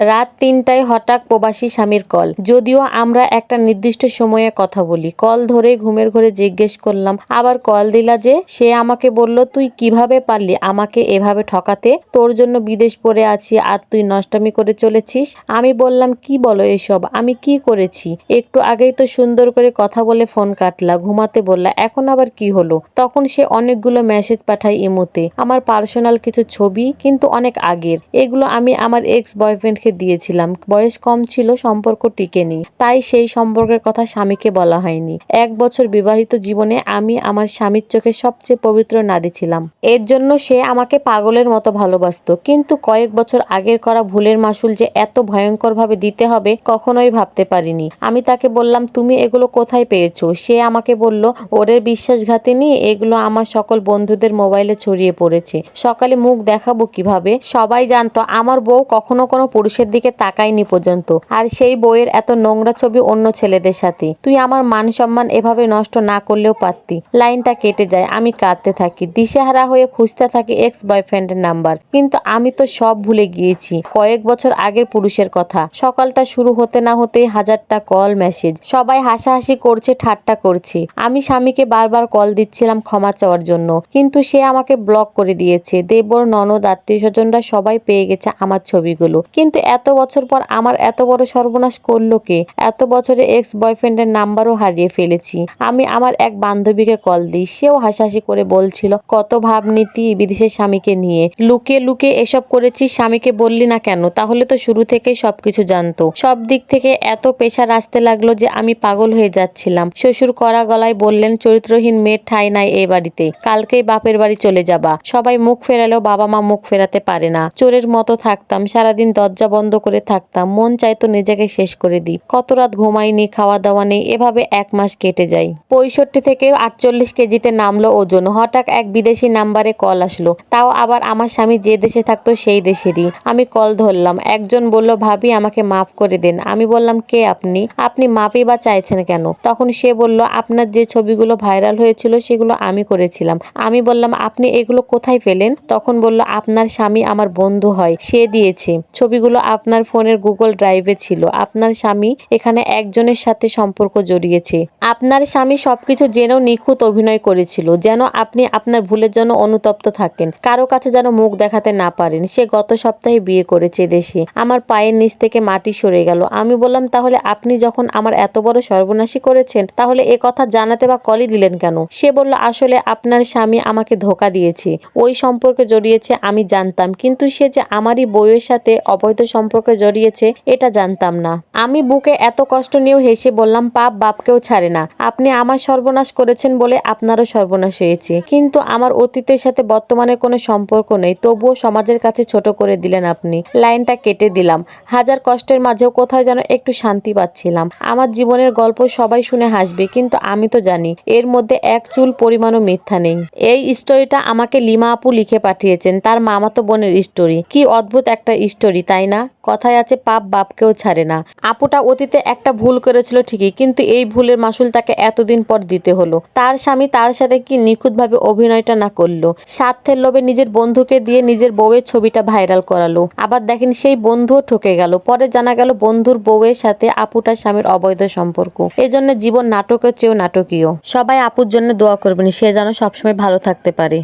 রাত তিনটায় হঠাৎ প্রবাসী স্বামীর কল। যদিও আমরা একটা নির্দিষ্ট সময়ে কথা বলি। কল ধরে ঘুমের ঘরে জিজ্ঞেস করলাম, আবার কল দিলা যে? সে আমাকে বলল, তুই কীভাবে পারলি আমাকে এভাবে ঠকাতে? তোর জন্য বিদেশ পড়ে আছি আর তুই নষ্টামি করে চলেছিস? আমি বললাম, কি বলো এসব? আমি কি করেছি? একটু আগেই তো সুন্দর করে কথা বলে ফোন কাটলা, ঘুমাতে বললা, এখন আবার কি হলো? তখন সে অনেকগুলো মেসেজ পাঠায় ইমোতে, আমার পার্সোনাল কিছু ছবি, কিন্তু অনেক আগের। এগুলো আমি আমার এক্স বয়ফ্রেন্ডকে দিয়েছিলাম। বয়স কম ছিল, সম্পর্ক টিকেনি। তাই সেই সম্পর্কের কথা স্বামীকে বলা হয়নি। এক বছর বিবাহিত জীবনে আমি আমার স্বামীর চোখে সবচেয়ে পবিত্র নারী ছিলাম। এর জন্য সে আমাকে পাগলের মতো ভালোবাসতো। কিন্তু কয়েক বছর আগের করা ভুলের মাসুল যে এত ভয়ঙ্করভাবে দিতে হবে, কখনোই ভাবতে পারিনি। আমি তাকে বললাম, তুমি এগুলো কোথায় পেয়েছ? সে আমাকে বলল ওরে বিশ্বাসঘাতিনি, এগুলো আমার সকল বন্ধুদের মোবাইলে ছড়িয়ে পড়েছে। সকালে মুখ দেখাবো কীভাবে? সবাই জানতো, আমার বউ কখনো কোনো পুরুষের দিকে তাকায়নি পর্যন্ত। আর সেই বইয়ের এত নোংরা ছবি অন্য ছেলেদের সাথে। তুই আমার মান সম্মান এভাবে নষ্ট না করলেও পারতি। লাইনটা কেটে যায়, আমি কাঁদতে থাকি। দিশেহারা হয়ে খুঁজতে থাকি এক্স বয়ফ্রেন্ডের নাম্বার। কিন্তু আমি তো সব ভুলে গিয়েছি, কয়েক বছর আগের পুরুষের কথা। সকালটা শুরু হতে না হতেই হাজারটা কল মেসেজ সবাই হাসাহাসি করছে, ঠাট্টা করছে। আমি স্বামীকে বারবার কল দিচ্ছিলাম ক্ষমা চাওয়ার জন্য। কিন্তু সে আমাকে ব্লক করে দিয়েছে। দেবর, ননদ আত্মীয় স্বজনরা সবাই পেয়ে গেছে আমার ছবিগুলো। কিন্তু এত বছর পর আমার এত বড় সর্বনাশ করল কে? এত বছরে এক্স বয়ফ্রেন্ডের নাম্বারও হারিয়ে ফেলেছি। আমি আমার এক বান্ধবীকে কল দিই, সেও হাসাহাসি করে বলছিল, কত ভাবনীতি বিদেশের স্বামীকে নিয়ে। লুকিয়ে লুকিয়ে এসব করেছি স্বামীকে বললি না কেন? তাহলে তো শুরু থেকেই সবকিছু জানতো। সব দিক থেকে এত পেশার আসতে লাগল যে আমি পাগল হয়ে যাচ্ছিলাম। শ্বশুর করা গলায় বললেন, চরিত্রহীন মেয়ের ঠাই নাই এ বাড়িতে। কালকেই বাপের বাড়ি চলে যাবা। সবাই মুখ ফেরালেও বাবা মা মুখ ফেরাতে পারে না। চোরের মতো থাকতাম, সারাদিন দরজা বন্ধ করে থাকতাম। মন চাইতো নিজেকে শেষ করে দিই। কত রাত ঘুমাইনি খাওয়া দাওয়া নেই, এভাবে এক মাস কেটে যায় পঁয়ষট্টি থেকে আটচল্লিশ কেজিতে নামলো ওজন। হঠাৎ এক বিদেশি নাম্বারে কল আসলো। তাও আবার আমার স্বামী যে দেশে থাকতো সেই দেশেরই। আমি কল ধরলাম। একজন বলল, ভাবি, আমাকে মাফ করে দেন। আমি বললাম, কে আপনি? আপনি মাপই বা চাইছেন কেন? তখন সে বলল, আপনার যে ছবিগুলো ভাইরাল হয়েছিল সেগুলো আমি করেছিলাম। আমি বললাম, আপনি এগুলো কোথায় পেলেন? তখন বলল, আপনার স্বামী আমার বন্ধু হয়, সে দিয়েছে। ছবিগুলো আপনার ফোনের গুগল ড্রাইভে ছিল। আপনার স্বামী এখানে একজনের সাথে সম্পর্ক জড়িয়েছে। আপনার স্বামী সবকিছু জেনেও নিখুঁত অভিনয় করেছিল, যেন আপনি আপনার ভুলের জন্য অনুতপ্ত থাকেন। কারও কাছে যেন মুখ দেখাতে না পারেন। সে গত সপ্তাহে বিয়ে করেছে দেশে। আমার পায়ের নিচ থেকে মাটি সরে গেল। আমি বললাম, তাহলে আপনি যখন আমার এত বড় সর্বনাশী করেছেন, তাহলে এ কথা জানাতে বা কলই দিলেন কেন? সে বলল, আসলে আপনার স্বামী আমাকে ধোকা দিয়েছে। ওই সম্পর্কে জড়িয়েছে আমি জানতাম। কিন্তু সে যে আমারই বউয়ের সাথে অবৈধ সম্পর্কে জড়িয়েছে, এটা জানতাম না। আমি বুকে এত কষ্ট নিয়েও হেসে বললাম, পাপ বাপকেও ছাড়ে না। আপনি আমার সর্বনাশ করেছেন বলে আপনারও সর্বনাশ হয়েছে। কিন্তু আমার অতীতের সাথে বর্তমানে কোনো সম্পর্ক নেই, তবুও সমাজের কাছে ছোট করে দিলেন আপনি। লাইনটা কেটে দিলাম। হাজার কষ্টের মাঝেও কোথায় যেন একটু শান্তি পাচ্ছিলাম। আমার জীবনের গল্প সবাই শুনে হাসবে, কিন্তু আমি তো জানি, এর মধ্যে এক চুল পরিমাণও মিথ্যা নেই। এই স্টোরিটা আমাকে লিমা আপু লিখে পাঠিয়েছেন, তার মামাতো বোনের স্টোরি কি অদ্ভুত একটা স্টোরি তাই না কথায় আছে, পাপ বাপকেও ছাড়ে না। আপুটা অতীতে একটা ভুল করেছিল ঠিকই, কিন্তু এই ভুলের মাসুল তাকে এতদিন পর দিতে হলো। তার স্বামী তার সাথে কি নিখুঁতভাবে অভিনয়টা না করল? স্বার্থের লোভে নিজের বন্ধুকে দিয়ে নিজের বউয়ের ছবিটা ভাইরাল করালো। আবার দেখেন সেই বন্ধুও ঠকে গেল। পরে জানা গেল বন্ধুর বউয়ের সাথে আপুটার স্বামীর অবৈধ সম্পর্ক। এজন্য জীবন নাটকের চেয়েও নাটকীয়। সবাই আপুর জন্য দোয়া করবেন, সে যেন সবসময় ভালো থাকতে পারে।